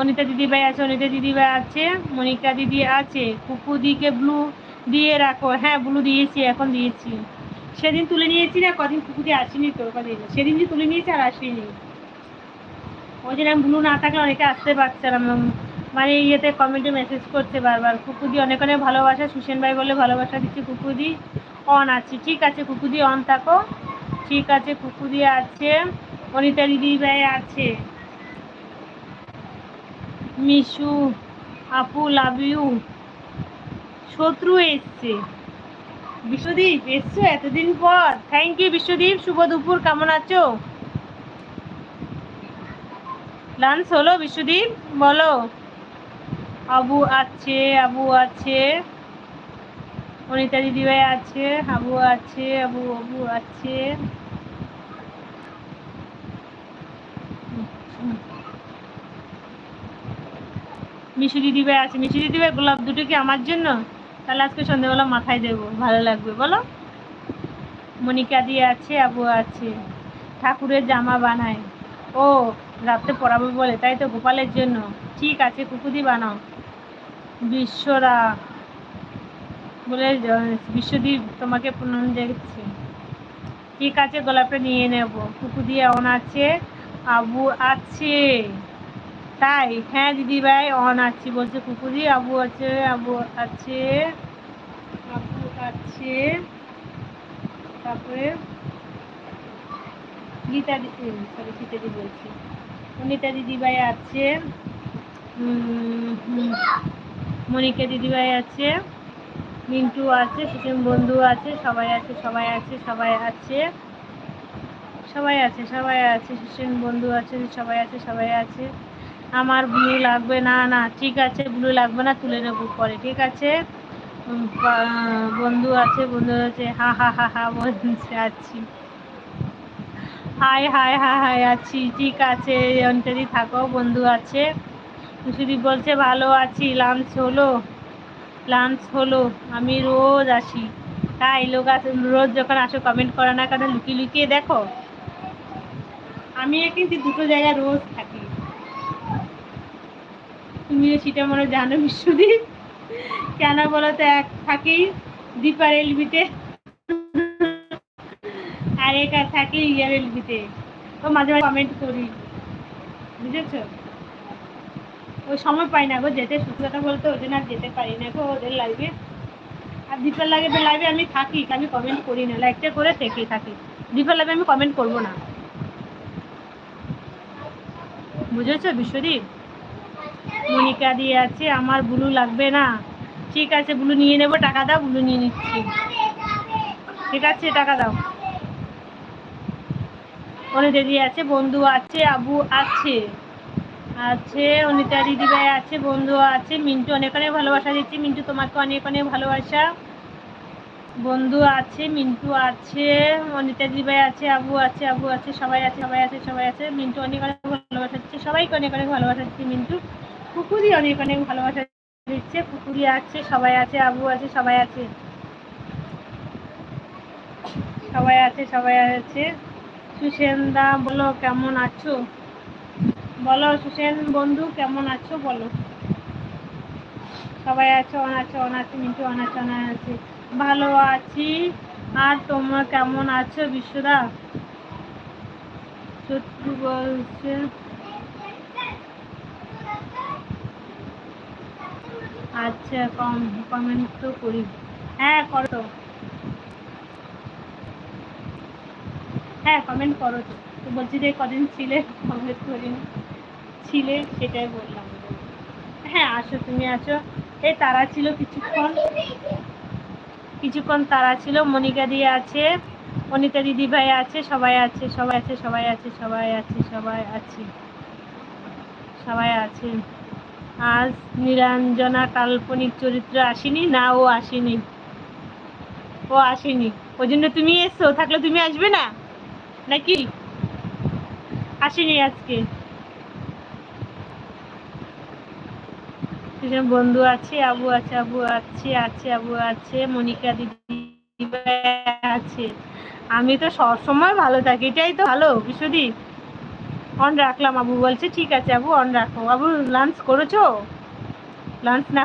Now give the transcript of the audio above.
অনিতা দিদিভাই আছে, অনিতা দিদি দিদিভাই আছে, মনিকা দিদি আছে কুকু দিকে ব্লু দিয়ে রাখো। হ্যাঁ ব্লু দিয়েছি, এখন দিয়েছি। সেদিন তুলে নিয়েছি না, কদিন কুকুদি আসেনি তো কদিন সেদিন যে তুলে নিয়েছি আর আসেনি। ওই জন্য ব্লু না থাকলে অনেকে আসতে পারছে না। মানে ইয়েতে কমেন্টে মেসেজ করছে বারবার। কুকুদি অনেক অনেক ভালোবাসা সুসেন ভাই বলে ভালোবাসা দিচ্ছি কুকুদি অন আছে। ঠিক আছে কুকুদি অন থাকো। ঠিক আছে কুকুদি আছে, অনিতা দিদি ভাই আছে। মিশু, আপু লাভ ইউ শত্রু এসছে। বিশ্বদীপ, এসছো এতদিন পর। থ্যাংক ইউ বিশ্বদীপ, শুভ দুপুর, কেমন আছো? লাঞ্চ হলো বিশ্বদীপ, বলো। আবু আছে আবু আছে। অনিতা দিদিভাই আছে, আবু আছে, আবু আবু আছে। মিশু দিদিভাই আছে। মিশু দিদিভাই গোলাপ দুটো কি আমার জন্য? তাহলে আজকে সন্ধ্যাবেলা মাথায় দেবো, ভালো লাগবে, বলো। মনিকা দিয়ে আছে, আবু আছে, ঠাকুরের জামা বানায়। ও, রাত্রে পড়াবো বলে, তাই তো গোপালের জন্য। ঠিক আছে, কুকুদি বানাও। বিশ্বরা, বলে বিশ্বদীপ তোমাকে প্রণাম দেখছি ঠিক আছে, গোলাপটা নিয়ে নেব। কুকু দিয়ে অন আছে, আবু আছে। তাই? হ্যাঁ দিদি ভাই অন আছি বলছে কুকুরি আবু আছে আবু আছে আবু আছে, তারপরে গীতা দিদি সরি গীতা দিদি বলছি। অনিতা দিদিভাই আছে মনিকা দিদিভাই আছে, মিন্টু আছে, সুষেম বন্ধু আছে, সবাই আছে সবাই আছে সবাই আছে সবাই আছে সবাই আছে, সুষেম বন্ধু আছে, সবাই আছে সবাই আছে। আমার ব্লু লাগবে না না, ঠিক আছে ব্লু লাগবে না, তুলে নেব পরে, ঠিক আছে? বন্ধু আছে বন্ধু আছে, হা হা হা হা, বলছে, আছি। হাই হাই হাই হাই, আছি, ঠিক আছে, অন্তরি থাকো, বন্ধু আছে। শুধু বলছে, ভালো আছি লাঞ্চ হলো লাঞ্চ হলো, আমি রোজ আসি। তাই লোক আছে রোজ যখন আসো কমেন্ট করে না কেন, লুকিয়ে লুকিয়ে দেখো। আমি কিন্তু দুটো জায়গায় রোজ থাকি। তুমিও সেটা মনে জানো বিশ্বদীপ কেন বলো তো, এক থাকি দীপার এলবিতে আর এক থাকি ইয়ার এলবিতে ও মাঝে মাঝে কমেন্ট করি। বুঝেছ? ওই সময় পাই না গো, যেতে সত্যি কথা বলতে ওই জন্য আর যেতে পারি না গো ওদের লাইভে আর দীপার লাইভে লাইভে আমি থাকি, আমি কমেন্ট করি না। লাইকটা করে থেকে থাকি। দীপার লাইভে আমি কমেন্ট করব না। বুঝেছ বিশ্বদীপ মনিকা দিয়ে আছে, আমার ব্লু লাগবে না। ঠিক আছে, ব্লু নিয়ে নেব, টাকা দাও, ব্লু নিয়ে নিচ্ছি। ঠিক আছে, টাকা দাও। অনিতা দিদি আছে, বন্ধু আছে, আবু আছে। আছে, অনিতা দিদিভাই আছে, বন্ধু আছে। মিন্টু অনেক অনেক ভালোবাসা দিচ্ছি। মিন্টু, তোমাকে অনেক অনেক ভালোবাসা। বন্ধু আছে, মিন্টু আছে, অনিতা দিদিভাই আছে, আবু আছে আবু আছে, সবাই আছে সবাই আছে সবাই আছে। মিন্টু অনেক অনেক ভালোবাসা দিচ্ছে। সবাইকে অনেক অনেক ভালোবাসা দিচ্ছে, মিন্টু। পুকুরি অনেক অনেক ভালোবাসা দিচ্ছে। পুকুরি আছে, সবাই আছে, আবু আছে, সবাই আছে। সবাই আছে সবাই আছে। সুসেন দা বলো কেমন আছো? বলো সুসেন বন্ধু, কেমন আছো? বলো। সবাই আছে, অন আছে অন আছে, মিন্টু অন আছে অন আছে। ভালো আছি। আর তোমরা কেমন আছো, বিশ্বদা? শত্রু বলছে আচ্ছা কম কমেন্ট তো করি। হ্যাঁ করো হ্যাঁ কমেন্ট করো তো। তো বলছি যে কদিন ছিলে? কমেন্ট করিনি। ছিলে, সেটাই বললাম। হ্যাঁ আসো, তুমি আসো। এই তারা ছিল কিছুক্ষণ। কিছুক্ষণ তারা ছিল। মনিকা দিয়ে আছে, অনিতা দিদি ভাই আছে, সবাই আছে সবাই আছে সবাই আছে সবাই আছে সবাই আছে সবাই আছে। আজ নিরঞ্জনা কাল্পনিক চরিত্র আসেনি, না, ও আসেনি। ও আসেনি। ওই জন্য তুমি এসছো থাকলে তুমি আসবে না? নাকি? আসেনি আজকে। বন্ধু আছে, আবু আছে আবু আছে আছে, আবু আছে, মনিকা দিদি আছে। আমি তো সবসময় ভালো থাকি, এটাই তো ভালো, বিশ্বদীপ। অন রাখলাম আবু বলছে ঠিক আছে আবু অন রাখো। আবু লাঞ্চ করেছ? লাঞ্চ না